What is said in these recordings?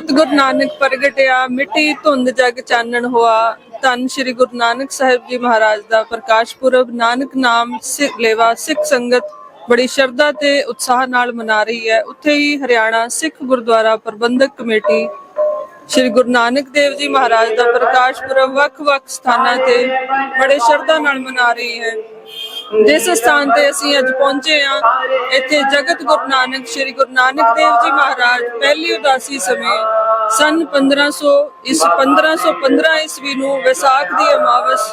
ਸਤਿਗੁਰ ਨਾਨਕ ਪ੍ਰਗਟਿਆ ਮਿੱਟੀ ਧੁੰਦ ਜਗ ਚਾਨਣ ਹੋਆ। ਧੰਨ ਸ੍ਰੀ ਗੁਰੂ ਨਾਨਕ ਸਾਹਿਬ ਜੀ ਮਹਾਰਾਜ ਦਾ ਪ੍ਰਕਾਸ਼ ਪੁਰਬ। ਨਾਨਕ ਨਾਮ ਸਿ- ਲੇਵਾ ਸਿੱਖ ਸੰਗਤ ਬੜੀ ਸ਼ਰਧਾ ਤੇ ਉਤਸ਼ਾਹ ਨਾਲ ਮਨਾ ਰਹੀ ਹੈ। ਉੱਥੇ ਹੀ ਹਰਿਆਣਾ ਸਿੱਖ ਗੁਰਦੁਆਰਾ ਪ੍ਰਬੰਧਕ ਕਮੇਟੀ ਸ੍ਰੀ ਗੁਰੂ ਨਾਨਕ ਦੇਵ ਜੀ ਮਹਾਰਾਜ ਦਾ ਪ੍ਰਕਾਸ਼ ਪੁਰਬ ਵੱਖ-ਵੱਖ ਸਥਾਨਾਂ ਤੇ ਬੜੇ ਸ਼ਰਧਾ ਨਾਲ ਮਨਾ ਰਹੀ ਹੈ। ਜਿਸ ਸਥਾਨ ਤੇ ਅਸੀਂ ਅੱਜ ਪਹੁੰਚੇ ਹਾਂ, ਇੱਥੇ ਜਗਤ ਗੁਰੂ ਨਾਨਕ, ਸ੍ਰੀ ਗੁਰੂ ਨਾਨਕ ਦੇਵ ਜੀ ਮਹਾਰਾਜ ਪਹਿਲੀ ਉਦਾਸੀ ਸਮੇਂ ਸਨ 1500 ਇਸ 1515 ਈਸਵੀ ਨੂੰ ਵਿਸਾਖ ਦੀ ਅਮਾਵਸ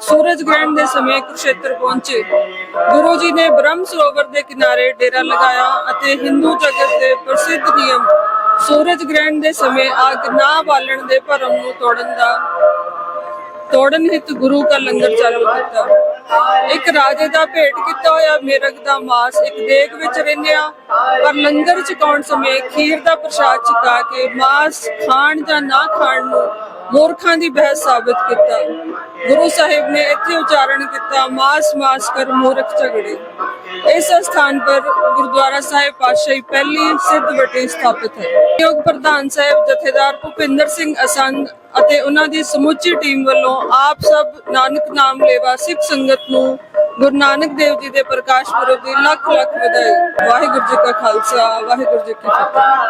ਸੂਰਜ ਗ੍ਰਹਿਣ ਦੇ ਸਮੇਂ ਕੁਰਸ਼ੇਤਰ ਪਹੁੰਚੇ। ਗੁਰੂ ਜੀ ਨੇ ਬ੍ਰਹਮ ਸਰੋਵਰ ਦੇ ਕਿਨਾਰੇ ਡੇਰਾ ਲਗਾਇਆ ਅਤੇ ਹਿੰਦੂ ਜਗਤ ਦੇ ਪ੍ਰਸਿੱਧ ਨਿਯਮ ਸੂਰਜ ਗ੍ਰਹਿਣ ਦੇ ਸਮੇਂ ਅੱਗ ਨਾ ਬਾਲਣ ਦੇ ਭਰਮ ਨੂੰ ਤੋੜਨ ਦਾ ਤੋੜਨ ਹਿਤ ਗੁਰੂ ਦਾ ਲੰਗਰ ਚਾਲੂ ਕੀਤਾ। ਇੱਕ ਰਾਜੇ ਦਾ ਭੇਟ ਕੀਤਾ ਹੋਇਆ, ਮਿਰਗ ਦਾ ਮਾਸ ਇੱਕ ਦੇਗ ਵਿੱਚ ਰਿੰਨਿਆ। ਪਰ ਲੰਗਰ ਛਕਾਉਣ ਸਮੇਂ ਖੀਰ ਦਾ ਪ੍ਰਸ਼ਾਦ ਛਕਾ ਕੇ ਮਾਸ ਖਾਣ ਜਾਂ ਨਾ ਖਾਣ ਨੂੰ ਮੂਰਖਾਂ ਦੀ ਬਹਿਸ ਸਾਬਤ ਕੀਤਾ। ਗੁਰੂ ਸਾਹਿਬ ਨੇ ਇੱਥੇ ਉਚਾਰਨ ਕੀਤਾ ਮਾਸ ਮਾਸ ਕਰ ਮੂਰਖ ਝਗੜੇ। ਇਸ ਸਥਾਨ ਪਰ ਗੁਰਦੁਆਰਾ ਸਾਹਿਬ ਪਾਤਸ਼ਾਹੀ ਪਹਿਲੀ ਸਿੱਧ ਵਟੀ ਸਥਾਪਿਤ ਹੈ। ਯੋਗ ਪ੍ਰਧਾਨ ਸਾਹਿਬ ਜਥੇਦਾਰ ਭੁਪਿੰਦਰ ਸਿੰਘ ਅਸੰਗ ਅਤੇ ਉਹਨਾਂ ਦੀ ਸਮੁੱਚੀ ਟੀਮ ਵੱਲੋਂ ਆਪ ਸਭ ਨਾਨਕ ਨਾਮ ਲੇਵਾ ਸਿੱਖ ਸੰਗਤ ਨੂੰ ਗੁਰੂ ਨਾਨਕ ਦੇਵ ਜੀ ਦੇ ਪ੍ਰਕਾਸ਼ ਪੁਰਬ ਦੀ ਲੱਖ ਲੱਖ ਵਧਾਈ। ਵਾਹਿਗੁਰੂ ਜੀ ਕਾ ਖਾਲਸਾ, ਵਾਹਿਗੁਰੂ ਜੀ ਕੀ ਫਤਿਹ।